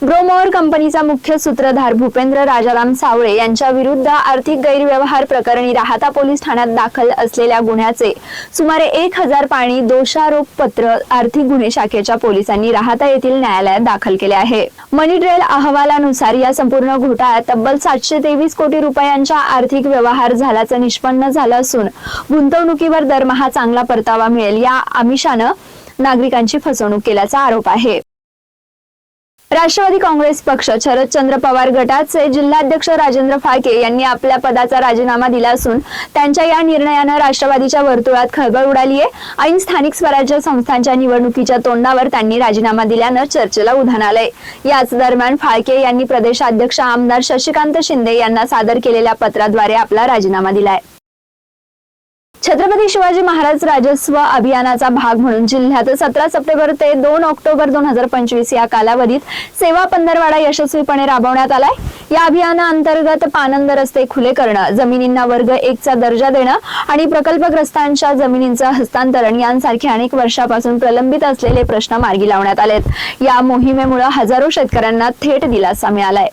ग्रोमोअर कंपनीचा मुख्य सूत्रधार भूपेंद्र राजाराम सावळे यांच्या विरुद्ध आर्थिक गैरव्यवहार प्रकरणी राहता पोलीस ठाण्यात दाखल असलेल्या गुन्ह्याचे सुमारे एक हजार पाणी दोषारोप पत्र आर्थिक गुन्हे शाखेच्या पोलिसांनी राहता येथील न्यायालयात दाखल केले आहे. मनी ट्रेल अहवालानुसार या संपूर्ण घोटाळ्यात तब्बल सातशे तेवीस कोटी रुपयांचा आर्थिक व्यवहार झाल्याचं निष्पन्न झालं असून गुंतवणुकीवर दरमहा चांगला परतावा मिळेल या आमिषानं नागरिकांची फसवणूक केल्याचा आरोप आहे. राष्ट्रवादी काँग्रेस पक्ष शरदचंद्र पवार गटाचे जिल्हाध्यक्ष राजेंद्र फाळके यांनी आपल्या पदाचा राजीनामा दिला असून त्यांच्या या निर्णयानं राष्ट्रवादीच्या वर्तुळात खळबळ उडाली आहे. ऐन स्थानिक स्वराज्य संस्थांच्या निवडणुकीच्या तोंडावर त्यांनी राजीनामा दिल्यानं चर्चेला उधाण आलंय. याच दरम्यान फाळके यांनी प्रदेशाध्यक्ष आमदार शशिकांत शिंदे यांना सादर केलेल्या पत्राद्वारे आपला राजीनामा दिलाय. छत्रपती शिवाजी महाराज राजस्व अभियानाचा भाग म्हणून जिल्ह्यात सतरा सप्टेंबर ते दोन ऑक्टोबर दोन हजार पंचवीस या कालावधीत सेवा पंधरवाडा यशस्वीपणे राबवण्यात आलाय. या अभियानाअंतर्गत पानंद रस्ते खुले करणं जमिनींना वर्ग एकचा दर्जा देणं आणि प्रकल्पग्रस्तांच्या जमिनींचं हस्तांतरण यांसारखे अनेक वर्षापासून प्रलंबित असलेले प्रश्न मार्गी लावण्यात आलेत. या मोहिमेमुळे हजारो शेतकऱ्यांना थेट दिलासा मिळालाय.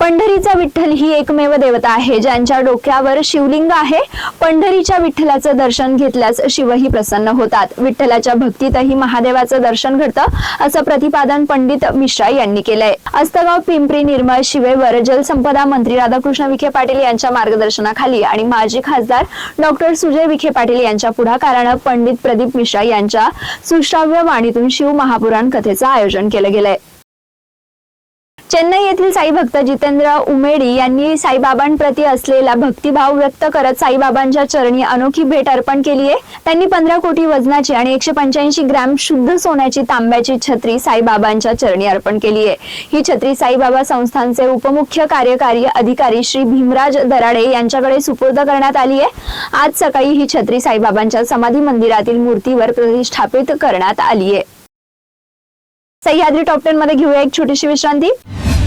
पंढरीचा विठ्ठल ही एकमेव देवता आहे ज्यांच्या डोक्यावर शिवलिंग आहे. पंढरीच्या विठ्ठलाचं दर्शन घेतल्यास शिवही प्रसन्न होतात. विठ्ठलाच्या भक्तीतही महादेवाचं दर्शन घडतं असं प्रतिपादन पंडित मिश्रा यांनी केलंय. अस्तगाव पिंपरी निर्मळ शिवेवर जलसंपदा मंत्री राधाकृष्ण विखे पाटील यांच्या मार्गदर्शनाखाली आणि माजी खासदार डॉक्टर सुजय विखे पाटील यांच्या पुढाकारानं पंडित प्रदीप मिश्रा यांच्या सुश्राव्य वाणीतून शिव महापुराण कथेचं आयोजन केलं गेलंय. चेन्नई येथील साई भक्त जितेंद्र उमेडी यांनी साईबाबांप्रती असलेला भक्तिभाव व्यक्त करत साईबाबांच्या चरणी अनोखी भेट अर्पण केली आहे. त्यांनी पंधरा कोटी वजनाची आणि एकशे पंच्याऐंशी ग्रॅम शुद्ध सोन्याची तांब्याची छत्री साईबाबांच्या चरणी अर्पण केली आहे. ही छत्री साईबाबा संस्थांचे उपमुख्य कार्यकारी अधिकारी श्री भीमराज दराडे यांच्याकडे सुपूर्द करण्यात आली आहे. आज सकाळी ही छत्री साईबाबांच्या समाधी मंदिरातील मूर्तीवर प्रतिष्ठापित करण्यात आली आहे. सह्याद्री टॉप टेन मध्ये घेऊया एक छोटीशी विश्रांती.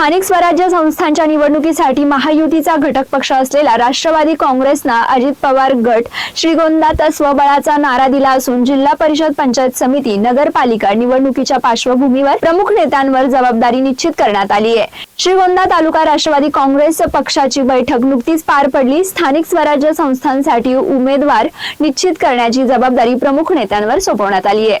स्थानिक स्वराज्य संस्थांच्या निवडणुकीसाठी महायुतीचा घटक पक्ष असलेला राष्ट्रवादी काँग्रेसनं अजित पवार गट श्रीगोंदात स्वबळाचा नारा दिला असून जिल्हा परिषद पंचायत समिती नगरपालिका निवडणुकीच्या पार्श्वभूमीवर प्रमुख नेत्यांवर जबाबदारी निश्चित करण्यात आली आहे. श्रीगोंदा तालुका राष्ट्रवादी काँग्रेस पक्षाची बैठक नुकतीच पार पडली. स्थानिक स्वराज्य संस्थांसाठी उमेदवार निश्चित करण्याची जबाबदारी प्रमुख नेत्यांवर सोपवण्यात आली आहे.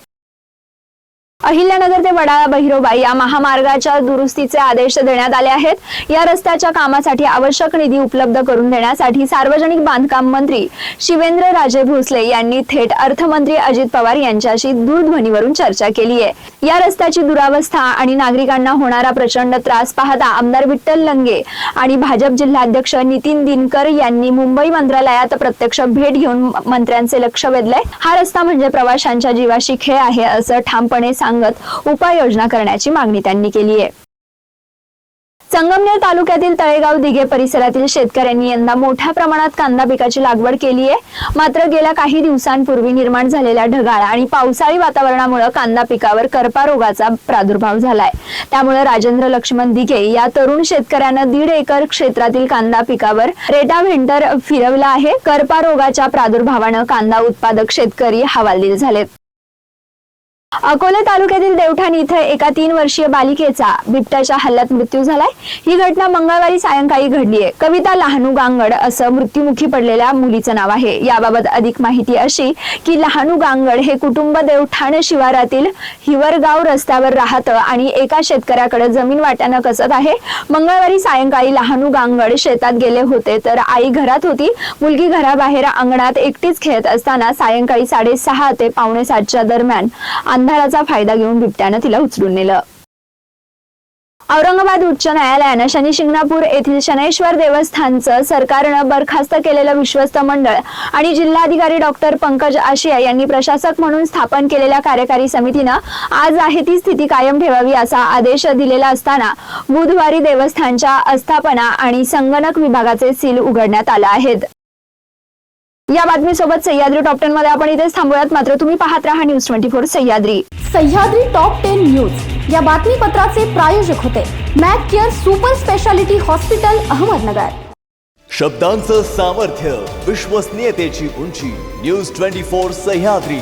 अहिल्यानगर ते वडाळा बहिरोबाई या महामार्गाच्या दुरुस्तीचे आदेश देण्यात आले आहेत. या रस्त्याच्या कामासाठी आवश्यक निधी उपलब्ध करून देण्यासाठी सार्वजनिक बांधकाम मंत्री शिवेंद्र राजे भोसले यांनी थेट अर्थमंत्री अजित पवार यांच्याशी दूरध्वनीवरून चर्चा केली आहे. या रस्त्याची दुरावस्था आणि नागरिकांना होणारा प्रचंड त्रास पाहता आमदार विठ्ठल लंगे आणि भाजप जिल्हाध्यक्ष नितीन दिनकर यांनी मुंबई मंत्रालयात प्रत्यक्ष भेट घेऊन मंत्र्यांचे लक्ष वेधलंय. हा रस्ता म्हणजे प्रवाशांच्या जीवाशी खेळ आहे असं ठामपणे सांगत उपाययोजना करण्याची मागणी त्यांनी केली आहे. संगमनेर तालुक्यातील तळेगाव दिघे परिसरातील शेतकऱ्यांनी यंदा मोठ्या प्रमाणात कांदा पिकाची लागवड केली आहे. मात्र गेल्या काही दिवसांपूर्वी निर्माण झालेल्या ढगाळ आणि पावसाळी वातावरणामुळे कांदा पिकावर करपा रोगाचा प्रादुर्भाव झालाय. त्यामुळे राजेंद्र लक्ष्मण दिघे या तरुण शेतकऱ्यानं दीड एकर क्षेत्रातील कांदा पिकावर रेटाव्हेंटर फिरवला आहे. करपा रोगाच्या प्रादुर्भावानं कांदा उत्पादक शेतकरी हवालदिल झालेत. अकोले तालुक्यातील देवठाण इथं एका तीन वर्षीय बालिकेचा बिबट्याच्या हल्ल्यात मृत्यू झालाय. ही घटना मंगळवारी सायंकाळी घडली आहे कविता लहानू गांगड असं मृत्यूमुखी पडलेल्या मुलीचं नाव आहे. याबाबत अधिक माहिती अशी की लहानू गांगड हे कुटुंब देवठाण शिवारातील हिवरगाव रस्त्यावर राहतं आणि एका शेतकऱ्याकडे जमीन वाट्यानं कसत आहे. मंगळवारी सायंकाळी लहानू गांगड शेतात गेले होते तर आई घरात होती. मुलगी घराबाहेर अंगणात एकटीच खेळत असताना सायंकाळी साडेसहा ते पावणे सातच्या दरम्यान अंधाराचा फायदा घेऊन बिबट्यानं तिला उचलून नेलं. औरंगाबाद उच्च न्यायालयानं शनी शिंगणापूर येथील शनेश्वर देवस्थानचं सरकारनं बरखास्त केलेलं विश्वस्त मंडळ आणि जिल्हाधिकारी डॉक्टर पंकज आशिया यांनी प्रशासक म्हणून स्थापन केलेल्या कार्यकारी समितीनं आज आहे ती स्थिती कायम ठेवावी असा आदेश दिलेला असताना बुधवारी देवस्थानच्या आस्थापना आणि संगणक विभागाचे सील उघडण्यात आलं आहेत. या बातमीसोबत सह्याद्री टॉप टेन मध्ये आपण इथेच थांबूयात. मात्र तुम्ही पाहत राहा news twenty four Sahyadri. Sahyadri top ten news या बातमीपत्राचे प्रायोजक होते Mac Care super speciality hospital Ahmednagar. शब्दांचं सामर्थ्य विश्वसनीयतेची उंची. News twenty four Sahyadri.